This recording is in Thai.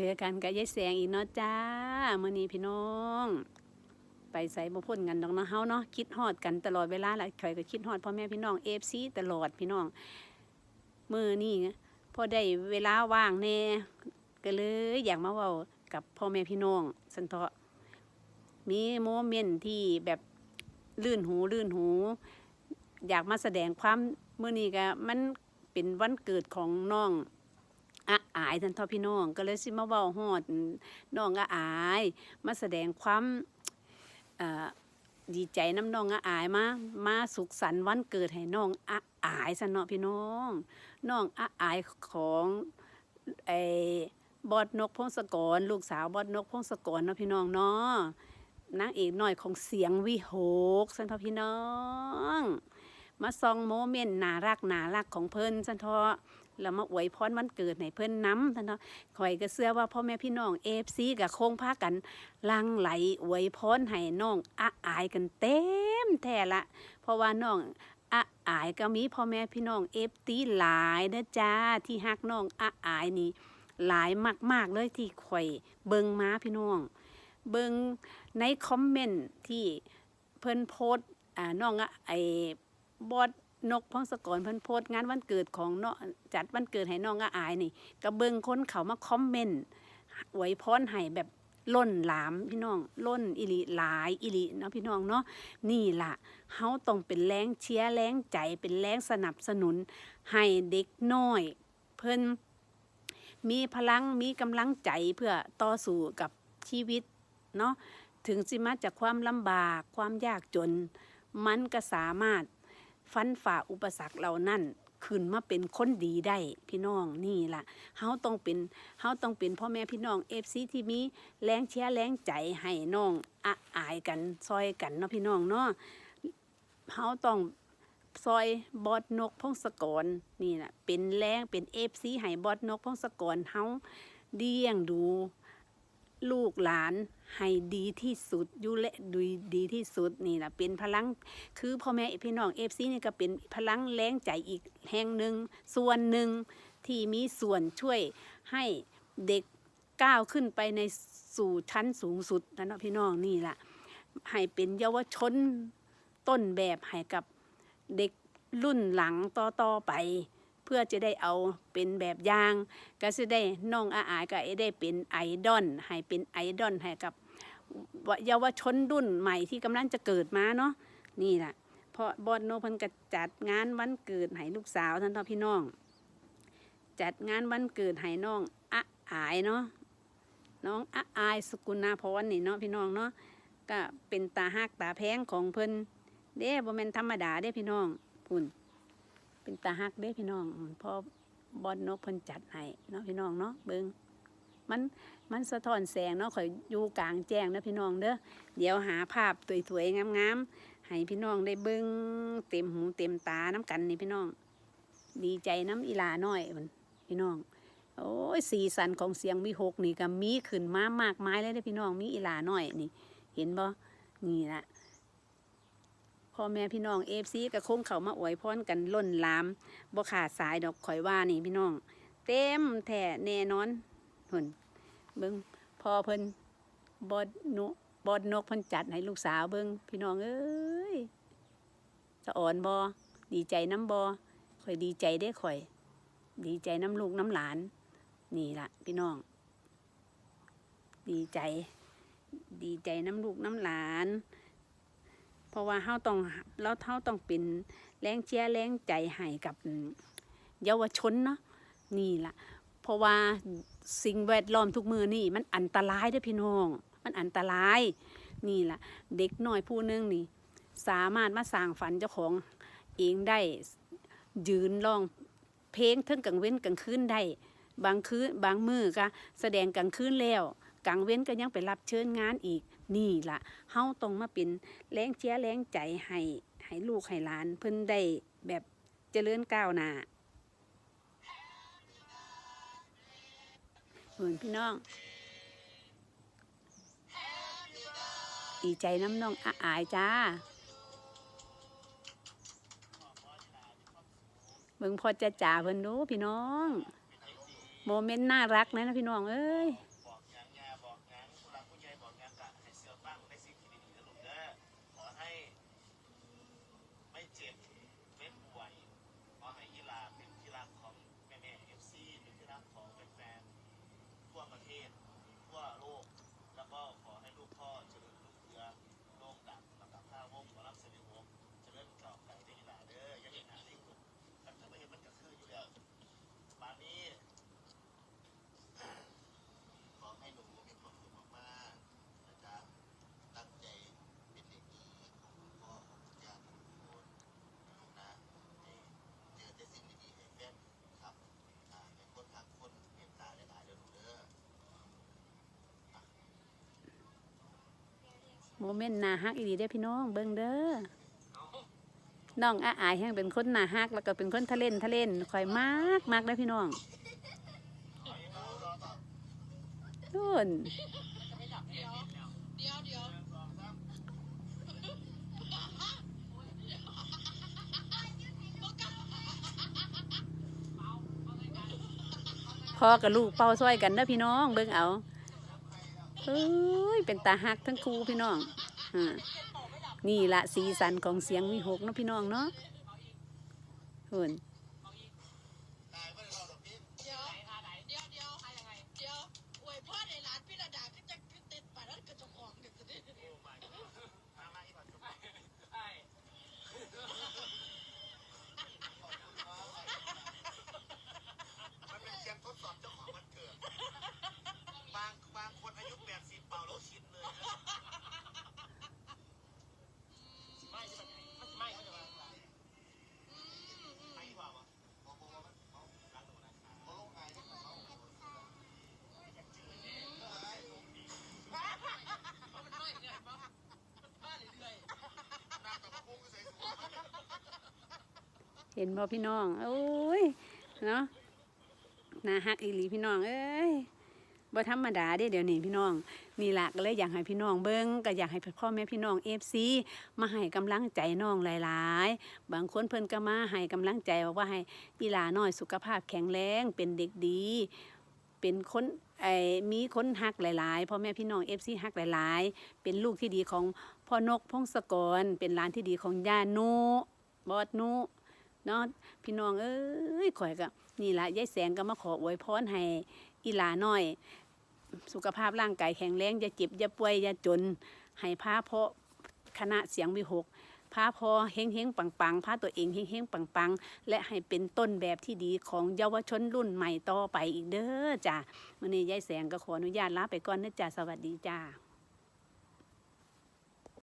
เจอกันกับยายแสงอีกเนาะจ้ามื้อนี้พี่น้อง ไปใส่บ่พ้นกันดอกเนาะเฮาเนาะคิดฮอดกันตลอดเวลาหลายข่อยก็คิดฮอดพ่อแม่พี่น้อง FC ตลอดพี่น้องมื้อนี้พอได้เวลาว่างแน่ก็เลยอยากมาเว้ากับพ่อแม่พี่น้องสันเถาะมีโมเมนต์ที่แบบลื่นหูลื่นหู อยากมาแสดงความมื้อนี้ก็มันเป็นวันเกิดของน้อง อาอายท่านทอพี่น้อง ก็เลยสิมาเว้าฮอดน้องอาอาย มาแสดงความดีใจน้ำน้องอาอายมา มาสุขสันต์วันเกิดให้น้องอาอายซะเนาะพี่น้อง น้องอาอายของไอ้บอดนกพงศกร ลูกสาวบอดนกพงศกรเนาะพี่น้องเนาะนางเอกหน้อยของเสียงวิหกสันทอพี่น้อง มาซองโมเมนต์น่ารักน่ารักของเพิ่นสันทอ แล้วมาอวยพรวันเกิดให้เพิ่อนน้ำสันทอข่อยก็เชื่อว่าพ่อแม่พี่น้องเอฟซีกับโค้งพากันลังไหลอวยพรให้น้องอาอายกันเต็มแท้ละ เพราะว่าน้องอาอายก็มีพ่อแม่พี่น้องเอฟตีหลายนะจ้าที่ฮักน้องอาอายนี่หลายมาก ๆ เลยที่ข่อยเบิงมาพี่น้อง เบิงในคอมเมนต์ที่เพิ่นโพสอ่าน้องอะไอบอด นกพงศกรเพิ่นโพสต์งานวันเกิดของเนาะจัดวันเกิดให้น้องอาอายนี่ก็เบิงคนเขามาคอมเมนต์อวยพรให้แบบล้นหลามพี่น้องล้นอิลิหลายอิลิเนาะพี่น้องเนาะนี่ล่ะเฮาต้องเป็นแรงเชียร์แรงใจเป็นแรงสนับสนุน ให้เด็กน้อย เพิ่นมีพลังมีกำลังใจเพื่อต่อสู้กับชีวิตเนาะถึงสิมาจากความลำบากความยากจน มันก็สามารถ ฟันฝ่าอุปสรรคเหล่านั้นขึ้นมาเป็นคนดีได้พี่น้องนี่ล่ะเฮาต้องเป็นเฮาต้องเป็นพ่อแม่พี่น้องเอฟซีที่มีแรงเชียร์แรงใจให้น้องอะอายกันซอยกันเนาะพี่น้องเนาะเฮาต้องซอยบอดนกพงศกรนี่แหละเป็นแรงเป็นเอฟซีให้บอดนกพงศกรเฮาเลี้ยงดู ลูกหลานให้ดีที่สุดอยู่และดูดีที่สุดนี่แหละเป็นพลังคือพ่อแม่พี่น้องเอฟซีนี่ก็เป็นพลังแรงใจอีกแห่งหนึ่งส่วนหนึ่งที่มีส่วนช่วยให้เด็กก้าวขึ้นไปในสู่ชั้นสูงสุดนะเนาะพี่น้องนี่แหละให้เป็นเยาวชนต้นแบบให้กับเด็กรุ่นหลังต่อๆไป เพื่อจะได้เอาเป็นแบบอย่าง ก็จะได้น้องอาอายก็ได้เป็นไอดอลให้เป็นไอดอลให้กับเยาวชนรุ่นใหม่ที่กำลังจะเกิดมาเนาะนี่แหละเพราะบอดโนพันก็จัดงานวันเกิดให้ลูกสาวท่านพ่อพี่น้อง จัดงานวันเกิดให้น้องอาอายเนาะน้องอาอายสกุลนาพรนี่เนาะพี่น้องเนาะก็เป็นตาฮักตาแพงของเพิ่นเด้บ่แม่นธรรมดาเด้พี่น้องพุ่น เป็นตาฮักเด้พี่น้องพอบอลนกเพิ่นจัดให้เนาะพี่น้องเนาะเบิ่งมันมันสะท้อนแสงเนาะข่อยอยู่กลางแจ้งเด้อพี่น้องเด้อเดี๋ยวหาภาพสวยๆงามๆให้พี่น้องได้เบิ่งเต็มหูเต็มตาน้ำกันนี่พี่น้อง ดีใจน้ำอีลาน้อยพุ่นพี่น้อง โอ้ยสีสันของเสียงวิหกนี่ก็มีขึ้นมามากมายเลยเด้พี่น้องมีอีลาน้อยนี่ เห็นบ่นี่ละ พ่อแม่พี่น้องเอฟซีก็คงเขามาอวยพรกันล้นลามบ่ขาดสายดอกข่อยว่านี่พี่น้อง เต็มแท้แน่นอนเพิ่นเบิ่งพอเพิ่นบอดนุบอดนกเพิ่นจัดให้ลูกสาวเบิ่งพี่น้องเอ้ยสะอ่อนบ่ดีใจน้ำบ่ข่อยดีใจเด้ข่อย ดีใจน้ำลูกน้ำหลาน นี่ละพี่น้อง ดีใจ ดีใจน้ำลูกน้ำหลาน เพราะว่าเฮาต้องแล้วเฮาต้องเป็นแรงเชียร์แรงใจให้กับเยาวชนเนาะนี่ล่ะ เพราะว่าสิ่งแวดล้อมทุกมือนี่ มันอันตรายด้อพี่น้อง มันอันตราย นี่ล่ะ เด็กน้อยผู้หนึงนี่ สามารถมาสร้างฝันเจ้าของเองได้ยืนร้องเพลงทั้งกลางเว้นกลางคืนได้บางคืนบางมือก็แสดงกลางคืนแล้ว กลางเว้นก็ยังไปรับเชิญงานอีกนี่ละเฮาต้องมาเป็นแรงเชียร์แรงใจให้ให้ลูกให้หลาน เพิ่นได้แบบเจริญก้าวหน้าเหมือนพี่น้องดีใจน้ำน้องอาอายจ้าเบิ่งพอจะจ่าเพิ่นดูพี่น้อง โมเมนต์น่ารักนะนะพี่น้องเอ้ย โมเมนต์น่าฮักอีหลีเด้พี่น้องเบิ่งเด้อน้องอาอายแห่งเป็นคนน่าฮักแล้วก็เป็นคนทะเล่นทะเล่นคอยมากมากเด้พี่น้องนู่นพ่อกับลูกเป่าซอยกันเด้อพี่น้องเบิ่งเอา เอ้ยเป็นตาหักทั้งคู่พี่น้องอ่านี่ละสีสันของเสียงวิหกเนาะพี่น้องเนาะหุ่น เดี๋ยวเดี๋ยวเดี๋ยวเดี๋ยวอวยพ่อในร้านพิรดาก็จะคือติดป่านั้นกระจกของเดี๋ยวจะได้ มันเป็นเสียงทดสอบเจ้าของวันเกิด บางบางคนอายุแปดสิบเป่าแล้วชินเลยนะไม่ใช่แบบไหนไม่ไม่เขาจะมาไม่กว่าวะบอกบอกว่าเขาร้านตรงนั้นเขาลงไงที่เขาน้ำกับพระพุทธใส่สูง เห็นบ่พี่น้องโอ้ยเนาะนาฮักอีหลีพี่น้องเอ้ยบ่ธรรมดาเด้เดี๋ยวนี้พี่น้องนี่ล่ะก็เลยอยากให้พี่น้องเบิ่งก็อยากให้พ่อแม่พี่น้อง FC มาให้กำลังใจน้องหลายๆ บางคนเพิ่นก็มาให้กำลังใจบอกว่าให้อีหลาน้อยสุขภาพแข็งแรงเป็นเด็กดี เป็นคนไอ้มีคนฮักหลายๆพ่อแม่พี่น้อง FC ฮักหลาย ๆ เป็นลูกที่ดีของพ่อนกพงศกร เป็นหลานที่ดีของย่านุบอดนุ เนาะพี่น้องเอ้ยข่อยก็นี่ละยายแสงก็มาขออวยพรให้อีหลาน้อย สุขภาพร่างกายแข็งแรงอย่าเจ็บอย่าป่วยอย่าจน ให้พาเพาะคณะเสียงวิหกพาพอเฮงเฮงปังปังพาตัวเองเฮงเฮงปังปังและให้เป็นต้นแบบที่ดีของเยาวชนรุ่นใหม่ต่อไปอีกเด้อจ้ะมื้อนี้ยายแสงก็ขออนุญาตลาไปก่อนนะจ้ะสวัสดีจ้า